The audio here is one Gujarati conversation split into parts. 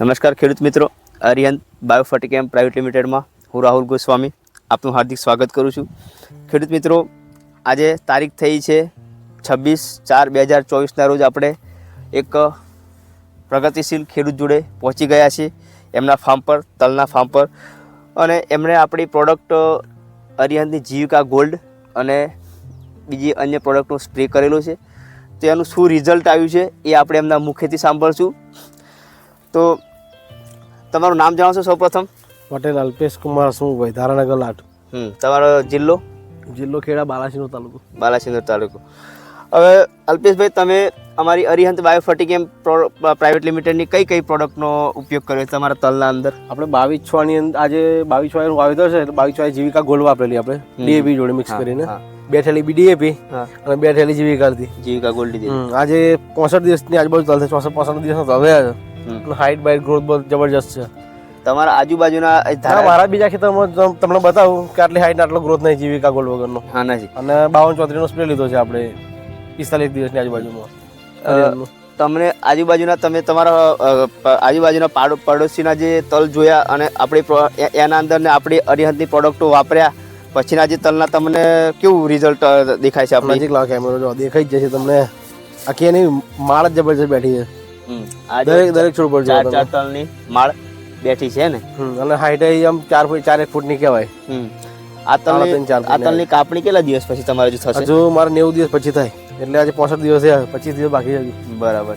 નમસ્કાર ખેડૂત મિત્રો. અરિયંત બાયોફર્ટિકેમ પ્રાઇવેટ લિમિટેડમાં હું રાહુલ ગોસ્વામી આપનું હાર્દિક સ્વાગત કરું છું. ખેડૂત મિત્રો, આજે તારીખ થઈ છે છવ્વીસ ચાર બે હજાર ચોવીસના રોજ આપણે એક પ્રગતિશીલ ખેડૂત જોડે પહોંચી ગયા છીએ. એમના ફાર્મ પર, તલના ફાર્મ પર. અને એમણે આપણી પ્રોડક્ટ અરિયંતની જીવિકા ગોલ્ડ અને બીજી અન્ય પ્રોડક્ટનું સ્પ્રે કરેલું છે. તો એનું શું રિઝલ્ટ આવ્યું છે એ આપણે એમના મુખેથી સાંભળશું. તો તમારું નામ જણાવશો સૌપ્રથમ? પટેલ અલ્પેશ કુમાર સુભાઈ ધારાનગર લાટ. હમ તમારો જિલ્લો? જિલ્લો ખેડા બાલાસીનો તાલુકો. બાલાસિનોર તાલુકો. હવે અલ્પેશભાઈ તમે અમારી અરિહંત બાયોફર્ટિકેમ પ્રાઇવેટ લિમિટેડની કઈ કઈ પ્રોડક્ટનો ઉપયોગ કર્યો છે તમારા તલના અંદર? આપણે બાવીસ છવાની અંદર આજે બાવીસ છવાનું વાવેતર છે એટલે બાવીસ છ જીવિકા ગોલ્ડ વાપરેલી આપણે. ડીએપી જોડે મિક્સ કરીને. બે થેલી બી ડીએપી અને બે થેલી જીવિકા હતી જીવિકા ગોલ્ડ લીધી આજે પોસઠ દિવસની આજુબાજુ ચાલશે ચોસઠ પોસઠ દિવસ તો છે. અને હાઈટ બાઈટ ગ્રોથ બહુ જબરજસ્ત છે. તમારા આજુબાજુના મારા બીજા ખેતરમાં તમ- તમને બતાવું કે આટલી હાઈટ આટલો ગ્રોથ નહીં જીવિકા ગોલ્ડ વગરનો. હા નથી અને બાવન ચોત્રીસ નો સ્પ્રે લીધો છે આપણે પિસ્તાલીસ દિવસની આજુબાજુમાં. તમને આજુબાજુના તમે તમારા આજુબાજુના પાડો પડોશીના જે તલ જોયા અને આપણી એના અંદર ને આપણી અરિહંતની પ્રોડક્ટો વાપર્યા પછીના જે તલના તમને કેવું રિઝલ્ટ દેખાય છે આપણે? નજીક લાવ કેમેરો જો દેખાઈ જ જશે તમને. આખી એની માળ જ જબરજસ્ત બેઠી છે. દરેક દરેક છોડ પર ચાર ચાર તલની માળ બેઠી છે ને. અને હાઈટ આમ ચાર ફૂટ ચાર એક ફૂટની કહેવાય. આ તલની આ તલની કાપણી કેટલા દિવસ પછી તમારે જો થશે? હજુ મારે નેવું દિવસ પછી થાય. એટલે આજે પોસઠ દિવસ છે પચીસ દિવસ બાકી છે બરાબર.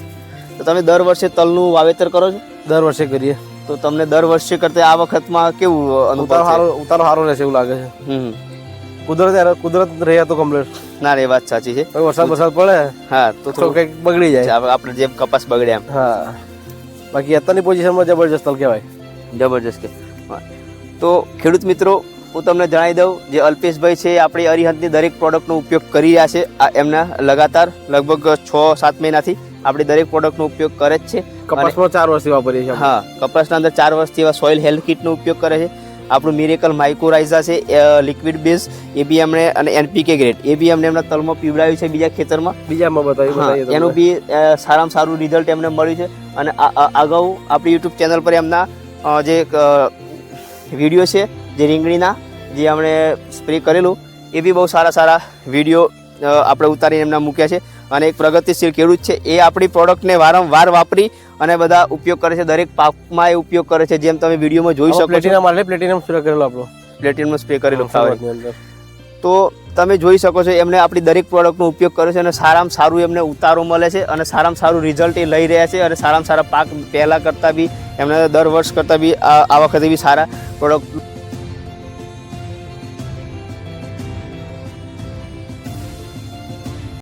તો તમે દર વર્ષે તલનું વાવેતર કરો છો? દર વર્ષે કરીએ. તો તમને દર વર્ષે કરતા આ વખતમાં કેવું અનુભવ ઉતારો સારો ઉતારો સારો રહેશે એવું લાગે છે. કુદરત યાર કુદરત રહ્યા તો કમ્પ્લીટ ના રે વાત સાચી છે. વરસાદ વરસાદ પડે હા તો થોડું કંઈક બગડી જાય. આપણે જેમ કપાસ બગડે એમ. હા. બાકી અત્યારની પોઝિશનમાં જબરજસ્ત તલ કહેવાય. જબરજસ્ત કે. તો ખેડૂત મિત્રો હું તમને જણાવી દઉં જે અલ્પેશભાઈ છે આપણી અરિહંતની દરેક પ્રોડક્ટનો ઉપયોગ કરી રહ્યા છે. આ એમના લગાતાર લગભગ છ સાત મહિનાથી આપણી દરેક પ્રોડક્ટનો ઉપયોગ કરે જ છે. કપાસમાં ચાર વર્ષથી વાપરીએ છીએ હા કપાસના અંદર ચાર વર્ષથી એવા સોઇલ હેલ્થ કિટનો ઉપયોગ કરે છે. આપણું મિરેકલ માઇકોરાઇઝા છે લિક્વિડ બેઝ એ બી એમણે અને એનપીકે ગ્રેડ એ બી એમને એમના તલમાં પીવડાવ્યું છે બીજા ખેતરમાં. બીજામાં બતાવ્યું એનું બી સારામાં સારું રિઝલ્ટ એમને મળ્યું છે. અને અગાઉ આપણી યુટ્યુબ ચેનલ પર એમના જે વીડિયો છે જે રીંગણીના જે એમણે સ્પ્રે કરેલું એ બી બહુ સારા સારા વીડિયો આપણે ઉતારીને એમના મૂક્યા છે. અને એક પ્રગતિશીલ ખેડૂત છે એ આપણી પ્રોડક્ટને વારંવાર વાપરી અને બધા ઉપયોગ કરે છે દરેક પાકમાં એ ઉપયોગ કરે છે જેમ તમે વિડીયોમાં જોઈ શકો પ્લેટિનમ માટે પ્લેટિનમ સ્પ્રે કરેલો આપણો. પ્લેટિનમ સ્પ્રે કરેલો તો તમે જોઈ શકો છો એમને આપણી દરેક પ્રોડક્ટનો ઉપયોગ કર્યો છે અને સારામાં સારું એમને ઉતારો મળે છે અને સારામાં સારું રિઝલ્ટ એ લઈ રહ્યા છે અને સારામાં સારા પાક પહેલાં કરતાં બી એમને દર વર્ષ કરતાં બી આ વખતે બી સારા પ્રોડક્ટ